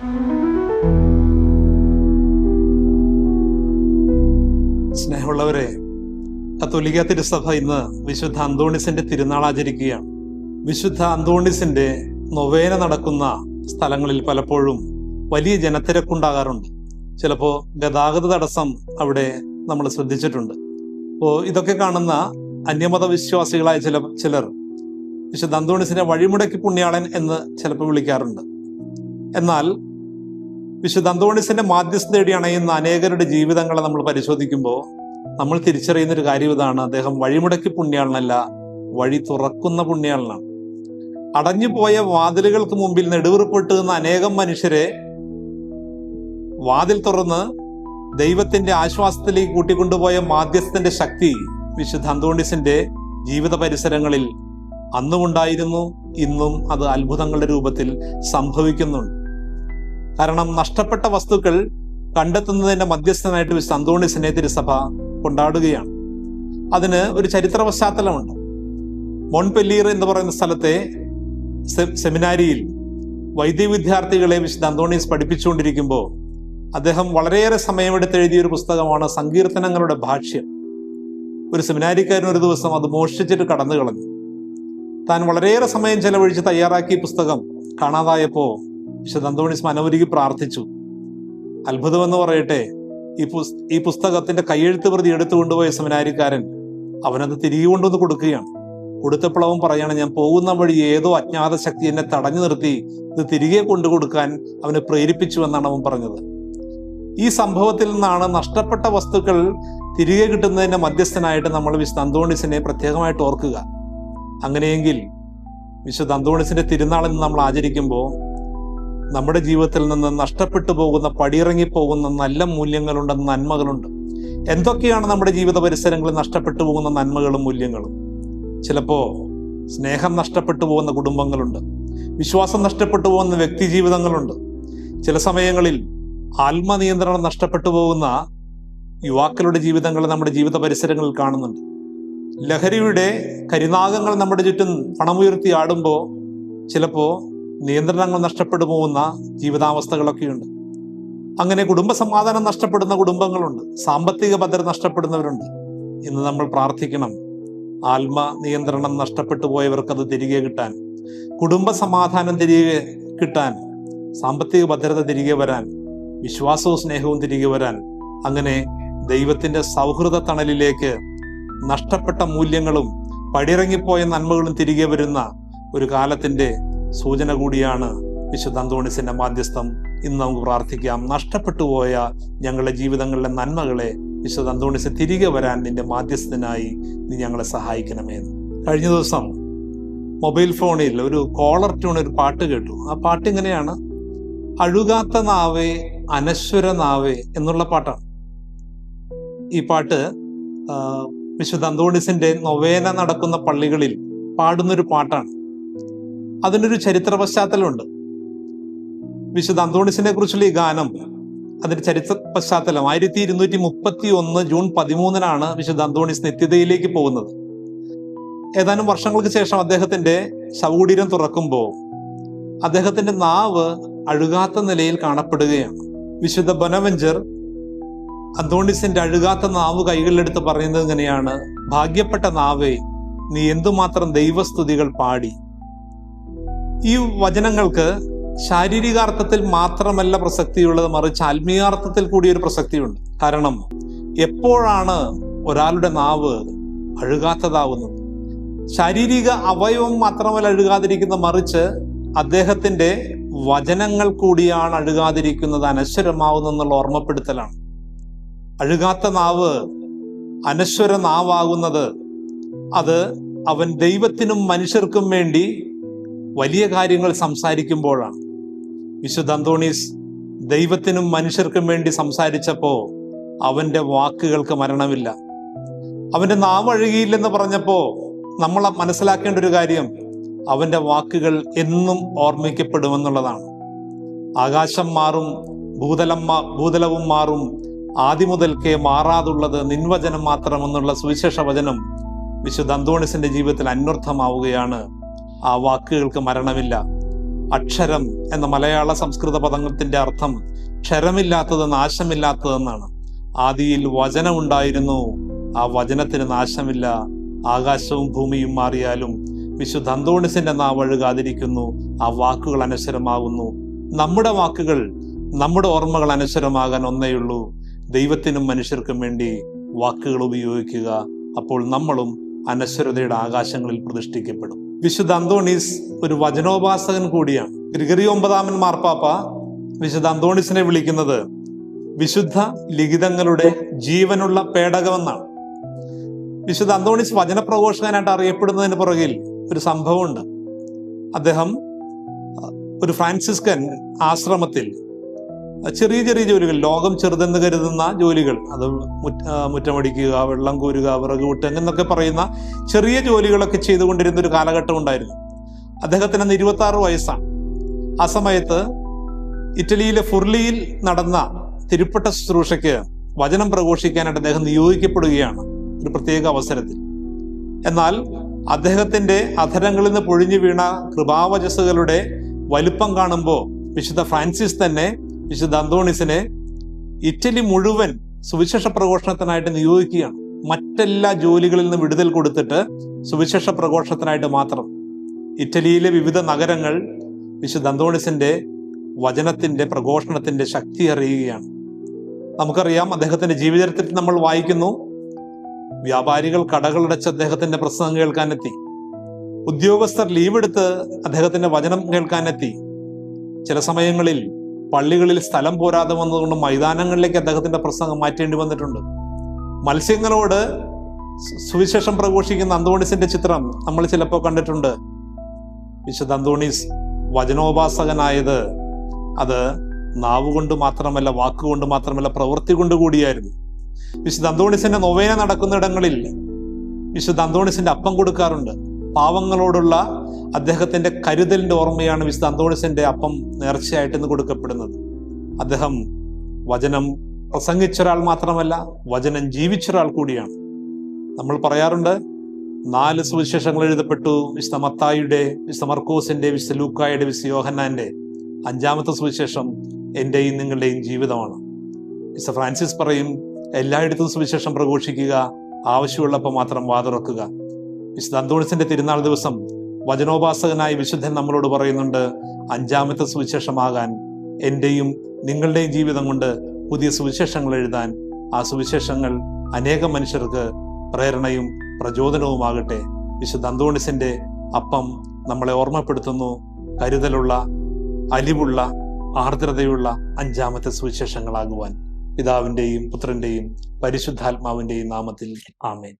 സ്നേഹമുള്ളവരെ കത്തോലിക്ക തിരുസഭ ഇന്ന് വിശുദ്ധ അന്തോണിസിന്റെ തിരുനാൾ ആചരിക്കുകയാണ്. വിശുദ്ധ അന്തോണിസിന്റെ നൊവേന നടക്കുന്ന സ്ഥലങ്ങളിൽ പലപ്പോഴും വലിയ ജനത്തിരക്കുണ്ടാകാറുണ്ട്. ചിലപ്പോൾ ഗതാഗത തടസ്സം അവിടെ നമ്മൾ ശ്രദ്ധിച്ചിട്ടുണ്ട്. അപ്പോൾ ഇതൊക്കെ കാണുന്ന അന്യമത വിശ്വാസികളായ ചില ചിലർ വിശുദ്ധ അന്തോണിസിനെ വഴിമുടക്കി പുണ്യാളൻ എന്ന് ചിലപ്പോൾ വിളിക്കാറുണ്ട്. എന്നാൽ വിശുദ്ധ അന്തോണിസിന്റെ മാധ്യസ്ഥ തേടിയാണ് അനേകരുടെ ജീവിതങ്ങളെ നമ്മൾ പരിശോധിക്കുമ്പോൾ നമ്മൾ തിരിച്ചറിയുന്ന ഒരു കാര്യം ഇതാണ്. അദ്ദേഹം വഴിമുടക്കി പുണ്യാളനല്ല വഴി തുറക്കുന്ന പുണ്യാളനാണ്. അടഞ്ഞുപോയ വാതിലുകൾക്ക് മുമ്പിൽ നെടുവിറുപ്പെട്ട് നിന്ന അനേകം മനുഷ്യരെ വാതിൽ തുറന്ന് ദൈവത്തിന്റെ ആശ്വാസത്തിലേക്ക് കൂട്ടിക്കൊണ്ടുപോയ മാധ്യസ്ഥന്റെ ശക്തി വിശുദ്ധ അന്തോണിസിന്റെ ജീവിത പരിസരങ്ങളിൽ അന്നുമുണ്ടായിരുന്നു. ഇന്നും അത് അത്ഭുതങ്ങളുടെ രൂപത്തിൽ സംഭവിക്കുന്നുണ്ട്. കാരണം നഷ്ടപ്പെട്ട വസ്തുക്കൾ കണ്ടെത്തുന്നതിന്റെ മധ്യസ്ഥനായിട്ട് വിശുദ്ധ അന്തോണിസിനെ സഭ കൊണ്ടാടുകയാണ്. അതിന് ഒരു ചരിത്ര പശ്ചാത്തലമുണ്ട് മോൺപെല്ലീർ എന്ന് പറയുന്ന സ്ഥലത്തെ സെമിനാരിയിൽ വൈദ്യ വിദ്യാർത്ഥികളെ വിശുദ്ധ അന്തോണീസ് പഠിപ്പിച്ചുകൊണ്ടിരിക്കുമ്പോൾ അദ്ദേഹം വളരെയേറെ സമയമെടുത്ത് എഴുതിയ ഒരു പുസ്തകമാണ് സങ്കീർത്തനങ്ങളുടെ ഭാഷ്യം. ഒരു സെമിനാരിക്കാരൻ ഒരു ദിവസം അത് മോഷ്ടിച്ചിട്ട് കടന്നു കളഞ്ഞു താൻ വളരെയേറെ സമയം ചെലവഴിച്ച് തയ്യാറാക്കിയ പുസ്തകം കാണാതായപ്പോ വിശുദ്ധ നന്ദമണി മനോരുകി പ്രാർത്ഥിച്ചു. അത്ഭുതമെന്ന് പറയട്ടെ ഈ പുസ് ഈ പുസ്തകത്തിന്റെ കയ്യെഴുത്ത് പ്രതി എടുത്തു കൊണ്ടുപോയ സെമിനാരിക്കാരൻ അവനത് തിരികെ കൊണ്ടുവന്ന് കൊടുക്കുകയാണ്. കൊടുത്തപ്പോൾ അവൻ പറയാണ് ഞാൻ പോകുന്ന വഴി ഏതോ അജ്ഞാത ശക്തി എന്നെ തടഞ്ഞു നിർത്തി ഇത് തിരികെ കൊണ്ടു കൊടുക്കാൻ അവനെ പ്രേരിപ്പിച്ചു എന്നാണ് അവൻ പറഞ്ഞത്. ഈ സംഭവത്തിൽ നിന്നാണ് നഷ്ടപ്പെട്ട വസ്തുക്കൾ തിരികെ കിട്ടുന്നതിന്റെ മധ്യസ്ഥനായിട്ട് നമ്മൾ വിശുദ്ധ അന്തോണിസിനെ പ്രത്യേകമായിട്ട് ഓർക്കുക. അങ്ങനെയെങ്കിൽ വിശുദ്ധ അന്തോണിസിന്റെ തിരുനാളിൽ നമ്മൾ ആചരിക്കുമ്പോൾ നമ്മുടെ ജീവിതത്തിൽ നിന്ന് നഷ്ടപ്പെട്ടു പോകുന്ന പടിയിറങ്ങി പോകുന്ന നല്ല മൂല്യങ്ങളുണ്ട് നന്മകളുണ്ട്. എന്തൊക്കെയാണ് നമ്മുടെ ജീവിത പരിസരങ്ങളിൽ നഷ്ടപ്പെട്ടു പോകുന്ന നന്മകളും മൂല്യങ്ങളും? ചിലപ്പോ സ്നേഹം നഷ്ടപ്പെട്ടു പോകുന്ന കുടുംബങ്ങളുണ്ട്. വിശ്വാസം നഷ്ടപ്പെട്ടു പോകുന്ന വ്യക്തി ജീവിതങ്ങളുണ്ട്. ചില സമയങ്ങളിൽ ആത്മനിയന്ത്രണം നഷ്ടപ്പെട്ടു പോകുന്ന യുവാക്കളുടെ ജീവിതങ്ങൾ നമ്മുടെ ജീവിത പരിസരങ്ങളിൽ കാണുന്നുണ്ട്. ലഹരിയുടെ കരിനാഗങ്ങൾ നമ്മുടെ ചുറ്റും പണമുയർത്തി ആടുമ്പോൾ ചിലപ്പോ നിയന്ത്രണങ്ങൾ നഷ്ടപ്പെട്ടു പോകുന്ന ജീവിതാവസ്ഥകളൊക്കെയുണ്ട്. അങ്ങനെ കുടുംബ സമാധാനം നഷ്ടപ്പെടുന്ന കുടുംബങ്ങളുണ്ട്. സാമ്പത്തിക ഭദ്രത നഷ്ടപ്പെടുന്നവരുണ്ട്. ഇന്ന് നമ്മൾ പ്രാർത്ഥിക്കണം. ആത്മ നിയന്ത്രണം നഷ്ടപ്പെട്ടു പോയവർക്ക് അത് തിരികെ കിട്ടാൻ. കുടുംബ സമാധാനം തിരികെ കിട്ടാൻ. സാമ്പത്തിക ഭദ്രത തിരികെ വരാൻ. വിശ്വാസവും സ്നേഹവും തിരികെ വരാൻ. അങ്ങനെ ദൈവത്തിന്റെ സൗഹൃദ തണലിലേക്ക് നഷ്ടപ്പെട്ട മൂല്യങ്ങളും പടിയിറങ്ങിപ്പോയ നന്മകളും തിരികെ വരുന്ന ഒരു കാലത്തിന്റെ സൂചന കൂടിയാണ് വിശുദ്ധ അന്തോണിസിന്റെ മാധ്യസ്ഥം. ഇന്ന് നമുക്ക് പ്രാർത്ഥിക്കാം. നഷ്ടപ്പെട്ടു പോയ ഞങ്ങളുടെ ജീവിതങ്ങളിലെ നന്മകളെ വിശുദ്ധ അന്തോണിസ് തിരികെ വരാൻ നിന്റെ മാധ്യസ്ഥനായി നീ ഞങ്ങളെ സഹായിക്കണമേന്ന് കഴിഞ്ഞ ദിവസം മൊബൈൽ ഫോണിൽ ഒരു കോളർ ട്യൂൺ ഒരു പാട്ട് കേട്ടു. ആ പാട്ട് ഇങ്ങനെയാണ് അഴുകാത്ത നാവേ അനശ്വര നാവേ എന്നുള്ള പാട്ടാണ്. ഈ പാട്ട് വിശുദ്ധ അന്തോണിസിന്റെ നൊവേന നടക്കുന്ന പള്ളികളിൽ പാടുന്നൊരു പാട്ടാണ്. അതിനൊരു ചരിത്ര പശ്ചാത്തലമുണ്ട് വിശുദ്ധ അന്തോണിസിനെ കുറിച്ചുള്ള ഈ ഗാനം അതിന്റെ ചരിത്ര പശ്ചാത്തലം ആയിരത്തി ഇരുന്നൂറ്റി മുപ്പത്തി ഒന്ന് ജൂൺ പതിമൂന്നിനാണ് വിശുദ്ധ അന്തോണിസ് നിത്യതയിലേക്ക് പോകുന്നത്. ഏതാനും വർഷങ്ങൾക്ക് ശേഷം അദ്ദേഹത്തിന്റെ ശവകുടീരം തുറക്കുമ്പോൾ അദ്ദേഹത്തിന്റെ നാവ് അഴുകാത്ത നിലയിൽ കാണപ്പെടുകയാണ്. വിശുദ്ധ ബനവഞ്ചർ അന്തോണിസിന്റെ അഴുകാത്ത നാവ് കൈകളിലെടുത്ത് പറയുന്നത് ഇങ്ങനെയാണ് ഭാഗ്യപ്പെട്ട നാവേ നീ എന്തുമാത്രം ദൈവസ്തുതികൾ പാടി ഈ വചനങ്ങൾക്ക് ശാരീരികാർത്ഥത്തിൽ മാത്രമല്ല പ്രസക്തിയുള്ളത് മറിച്ച് ആത്മീയാർത്ഥത്തിൽ കൂടി ഒരു പ്രസക്തിയുണ്ട്. കാരണം എപ്പോഴാണ് ഒരാളുടെ നാവ് അഴുകാത്തതാവുന്നത്? ശാരീരിക അവയവം മാത്രമല്ല അഴുകാതിരിക്കുന്ന മറിച്ച് അദ്ദേഹത്തിന്റെ വചനങ്ങൾ കൂടിയാണ് അഴുകാതിരിക്കുന്നത് അനശ്വരമാവുന്നെന്നുള്ള ഓർമ്മപ്പെടുത്തലാണ്. അഴുകാത്ത നാവ് അനശ്വര നാവാകുന്നത് അത് അവൻ ദൈവത്തിനും മനുഷ്യർക്കും വേണ്ടി വലിയ കാര്യങ്ങൾ സംസാരിക്കുമ്പോഴാണ്. വിശുദ്ധ അന്തോണീസ് ദൈവത്തിനും മനുഷ്യർക്കും വേണ്ടി സംസാരിച്ചപ്പോ അവന്റെ വാക്കുകൾക്ക് മരണമില്ല. അവന്റെ നാം അഴുകിയില്ലെന്ന് പറഞ്ഞപ്പോ നമ്മൾ മനസ്സിലാക്കേണ്ട ഒരു കാര്യം അവന്റെ വാക്കുകൾ എന്നും ഓർമ്മിക്കപ്പെടുമെന്നുള്ളതാണ്. ആകാശം മാറും ഭൂതലം ഭൂതലവും മാറും ആദിമുതൽക്കേ മാറാതുള്ളത് നിൻവചനം മാത്രമെന്നുള്ള സുവിശേഷ വചനം വിശുദ്ധ അന്തോണിസിന്റെ ജീവിതത്തിൽ അന്വർത്ഥമാവുകയാണ് ആ വാക്കുകൾക്ക് മരണമില്ല. അക്ഷരം എന്ന മലയാള സംസ്കൃത പദത്തിന്റെ അർത്ഥം ക്ഷരമില്ലാത്തത് നാശമില്ലാത്തതെന്നാണ്. ആദിയിൽ വചനം ഉണ്ടായിരുന്നു ആ വചനത്തിന് നാശമില്ല. ആകാശവും ഭൂമിയും മാറിയാലും വിശുദ്ധ അന്തോണിസിന്റെ നാവഴുകാതിരിക്കുന്നു. ആ വാക്കുകൾ അനശ്വരമാകുന്നു. നമ്മുടെ വാക്കുകൾ നമ്മുടെ ഓർമ്മകൾ അനശ്വരമാകാൻ ഒന്നേയുള്ളൂ. ദൈവത്തിനും മനുഷ്യർക്കും വേണ്ടി വാക്കുകൾ ഉപയോഗിക്കുക. അപ്പോൾ നമ്മളും അനശ്വരതയുടെ ആകാശങ്ങളിൽ പ്രതിഷ്ഠിക്കപ്പെടും. വിശുദ്ധ അന്തോണീസ് ഒരു വചനോപാസകൻ കൂടിയാണ്. ഗ്രിഗറി ഒമ്പതാമൻ മാർപ്പാപ്പ വിശുദ്ധ അന്തോണീസിനെ വിളിക്കുന്നത് വിശുദ്ധ ലിഖിതങ്ങളുടെ ജീവനുള്ള പേടകമെന്നാണ്. വിശുദ്ധ അന്തോണീസ് വചനപ്രഘോഷകനായിട്ട് അറിയപ്പെടുന്നതിന് പുറകിൽ ഒരു സംഭവമുണ്ട്. അദ്ദേഹം ഒരു ഫ്രാൻസിസ്കൻ ആശ്രമത്തിൽ ചെറിയ ചെറിയ ജോലികൾ. ലോകം ചെറുതെന്ന് കരുതുന്ന ജോലികൾ. അത് മുറ്റമടിക്കുക വെള്ളം കോരുക വിറക് കൂട്ടുക എന്നൊക്കെ പറയുന്ന ചെറിയ ജോലികളൊക്കെ ചെയ്തുകൊണ്ടിരുന്ന ഒരു കാലഘട്ടം ഉണ്ടായിരുന്നു. അദ്ദേഹത്തിന് അന്ന് ഇരുപത്തി ആറ് വയസ്സാണ്. ആ സമയത്ത് ഇറ്റലിയിലെ ഫുർലിയിൽ നടന്ന തിരുപ്പട്ട ശുശ്രൂഷയ്ക്ക് വചനം പ്രഘോഷിക്കാനായിട്ട് അദ്ദേഹം നിയോഗിക്കപ്പെടുകയാണ് ഒരു പ്രത്യേക അവസരത്തിൽ. എന്നാൽ അദ്ദേഹത്തിന്റെ അധരങ്ങളിൽ നിന്ന് പൊഴിഞ്ഞു വീണ കൃപാവചസ്സുകളുടെ വലുപ്പം കാണുമ്പോൾ വിശുദ്ധ ഫ്രാൻസിസ് തന്നെ വിശുദ്ധ അന്തോണിസിനെ ഇറ്റലി മുഴുവൻ സുവിശേഷ പ്രഘോഷണത്തിനായിട്ട് നിയോഗിക്കുകയാണ്. മറ്റെല്ലാ ജോലികളിൽ നിന്ന് വിടുതൽ കൊടുത്തിട്ട് സുവിശേഷ പ്രഘോഷണത്തിനായിട്ട് മാത്രം. ഇറ്റലിയിലെ വിവിധ നഗരങ്ങൾ വിശുദ്ധ അന്തോണിസിന്റെ വചനത്തിന്റെ പ്രഘോഷണത്തിന്റെ ശക്തി അറിയുകയാണ്. നമുക്കറിയാം അദ്ദേഹത്തിന്റെ ജീവിതത്തിൽ നമ്മൾ വായിക്കുന്നു വ്യാപാരികൾ കടകളടച്ച് അദ്ദേഹത്തിന്റെ പ്രസംഗം കേൾക്കാനെത്തി. ഉദ്യോഗസ്ഥർ ലീവ് എടുത്ത് അദ്ദേഹത്തിന്റെ വചനം കേൾക്കാനെത്തി. ചില സമയങ്ങളിൽ പള്ളികളിൽ സ്ഥലം പോരാതെ വന്നതുകൊണ്ട് മൈതാനങ്ങളിലേക്ക് അദ്ദേഹത്തിന്റെ പ്രസംഗം മാറ്റേണ്ടി വന്നിട്ടുണ്ട്. മത്സ്യങ്ങളോട് സുവിശേഷം പ്രഘോഷിക്കുന്ന അന്തോണീസിന്റെ ചിത്രം നമ്മൾ ചിലപ്പോൾ കണ്ടിട്ടുണ്ട്. വിശുദ്ധ അന്തോണീസ് വചനോപാസകനായത് അത് നാവുകൊണ്ട് മാത്രമല്ല വാക്കുകൊണ്ട് മാത്രമല്ല പ്രവൃത്തി കൊണ്ട് കൂടിയായിരുന്നു. വിശുദ്ധ അന്തോണിസിന്റെ നൊവേന നടക്കുന്നിടങ്ങളിൽ വിശുദ്ധ അന്തോണിസിന്റെ അപ്പം കൊടുക്കാറുണ്ട്. പാവങ്ങളോടുള്ള അദ്ദേഹത്തിന്റെ കരുതലിന്റെ ഓർമ്മയാണ് വിശുദ്ധ അന്തോണിസിന്റെ അപ്പം നേർച്ചയായിട്ട് ഇന്ന് കൊടുക്കപ്പെടുന്നത്. അദ്ദേഹം വചനം പ്രസംഗിച്ച ഒരാൾ മാത്രമല്ല വചനം ജീവിച്ച ഒരാൾ കൂടിയാണ്. നമ്മൾ പറയാറുണ്ട് നാല് സുവിശേഷങ്ങൾ എഴുതപ്പെട്ടു. വിശുദ്ധ മത്തായിയുടെ വിശുദ്ധ മർക്കോസിന്റെ വിശുദ്ധ ലൂക്കായുടെ വിശുദ്ധ യോഹന്നാന്റെ അഞ്ചാമത്തെ സുവിശേഷം എന്റെയും നിങ്ങളുടെയും ജീവിതമാണ്. വിശുദ്ധ ഫ്രാൻസിസ് പറയും എല്ലായിടത്തും സുവിശേഷം പ്രഘോഷിക്കുക ആവശ്യമുള്ളപ്പോൾ മാത്രം വാതുറക്കുക. വിശുദ്ധ അന്തോണിസിന്റെ തിരുനാൾ ദിവസം വചനോപാസകനായ വിശുദ്ധൻ നമ്മളോട് പറയുന്നുണ്ട് അഞ്ചാമത്തെ സുവിശേഷമാകാൻ എന്റെയും നിങ്ങളുടെയും ജീവിതം കൊണ്ട് പുതിയ സുവിശേഷങ്ങൾ എഴുതാൻ. ആ സുവിശേഷങ്ങൾ അനേകം മനുഷ്യർക്ക് പ്രേരണയും പ്രചോദനവുമാകട്ടെ. വിശുദ്ധ അന്തോണിസിന്റെ അപ്പം നമ്മളെ ഓർമ്മപ്പെടുത്തുന്നു. കരുതലുള്ള അലിവുള്ള ആർദ്രതയുള്ള അഞ്ചാമത്തെ സുവിശേഷങ്ങളാകുവാൻ. പിതാവിന്റെയും പുത്രന്റെയും പരിശുദ്ധാത്മാവിന്റെയും നാമത്തിൽ ആമേൻ.